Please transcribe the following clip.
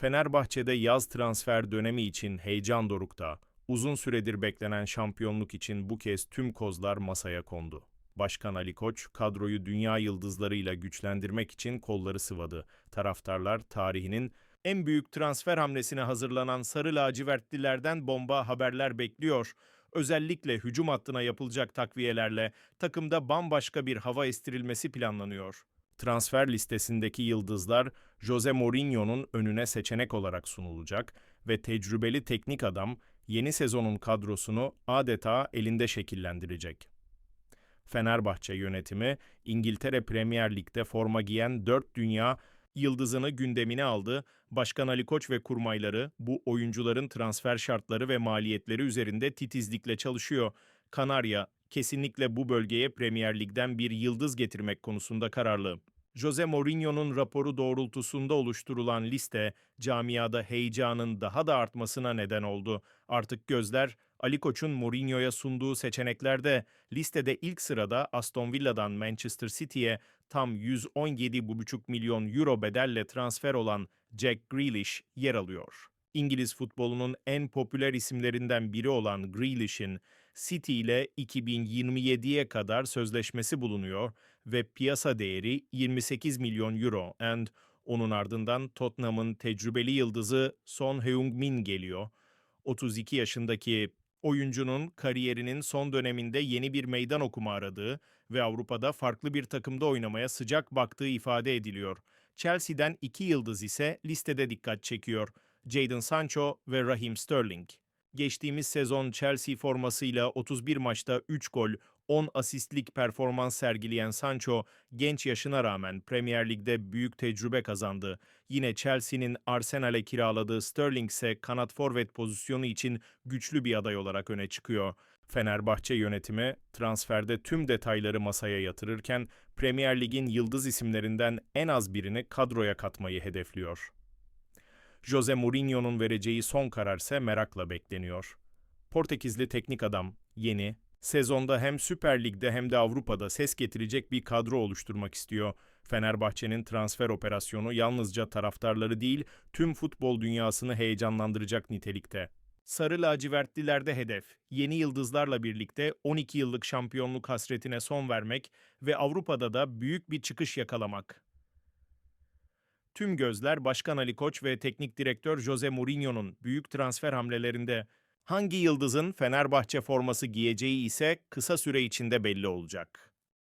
Fenerbahçe'de yaz transfer dönemi için heyecan dorukta. Uzun süredir beklenen şampiyonluk için bu kez tüm kozlar masaya kondu. Başkan Ali Koç kadroyu dünya yıldızlarıyla güçlendirmek için kolları sıvadı. Taraftarlar tarihinin en büyük transfer hamlesine hazırlanan sarı lacivertlilerden bomba haberler bekliyor. Özellikle hücum hattına yapılacak takviyelerle takımda bambaşka bir hava estirilmesi planlanıyor. Transfer listesindeki yıldızlar Jose Mourinho'nun önüne seçenek olarak sunulacak ve tecrübeli teknik adam yeni sezonun kadrosunu adeta elinde şekillendirecek. Fenerbahçe yönetimi İngiltere Premier Lig'de forma giyen 4 dünya yıldızını gündemine aldı. Başkan Ali Koç ve kurmayları bu oyuncuların transfer şartları ve maliyetleri üzerinde titizlikle çalışıyor. Kanarya kesinlikle bu bölgeye Premier Lig'den bir yıldız getirmek konusunda kararlı. Jose Mourinho'nun raporu doğrultusunda oluşturulan liste camiada heyecanın daha da artmasına neden oldu. Artık gözler Ali Koç'un Mourinho'ya sunduğu seçeneklerde listede ilk sırada Aston Villa'dan Manchester City'ye tam 117,5 milyon euro bedelle transfer olan Jack Grealish yer alıyor. İngiliz futbolunun en popüler isimlerinden biri olan Grealish'in City ile 2027'ye kadar sözleşmesi bulunuyor ve piyasa değeri 28 milyon euro and onun ardından Tottenham'ın tecrübeli yıldızı Son Heung-min geliyor. 32 yaşındaki oyuncunun kariyerinin son döneminde yeni bir meydan okuma aradığı ve Avrupa'da farklı bir takımda oynamaya sıcak baktığı ifade ediliyor. Chelsea'den iki yıldız ise listede dikkat çekiyor. Jadon Sancho ve Raheem Sterling. Geçtiğimiz sezon Chelsea formasıyla 31 maçta 3 gol, 10 asistlik performans sergileyen Sancho, genç yaşına rağmen Premier Lig'de büyük tecrübe kazandı. Yine Chelsea'nin Arsenal'e kiraladığı Sterling ise kanat forvet pozisyonu için güçlü bir aday olarak öne çıkıyor. Fenerbahçe yönetimi transferde tüm detayları masaya yatırırken Premier Lig'in yıldız isimlerinden en az birini kadroya katmayı hedefliyor. Jose Mourinho'nun vereceği son kararse merakla bekleniyor. Portekizli teknik adam, yeni, sezonda hem Süper Lig'de hem de Avrupa'da ses getirecek bir kadro oluşturmak istiyor. Fenerbahçe'nin transfer operasyonu yalnızca taraftarları değil, tüm futbol dünyasını heyecanlandıracak nitelikte. Sarı lacivertlilerde hedef, yeni yıldızlarla birlikte 12 yıllık şampiyonluk hasretine son vermek ve Avrupa'da da büyük bir çıkış yakalamak. Tüm gözler Başkan Ali Koç ve Teknik Direktör Jose Mourinho'nun büyük transfer hamlelerinde. Hangi yıldızın Fenerbahçe forması giyeceği ise kısa süre içinde belli olacak.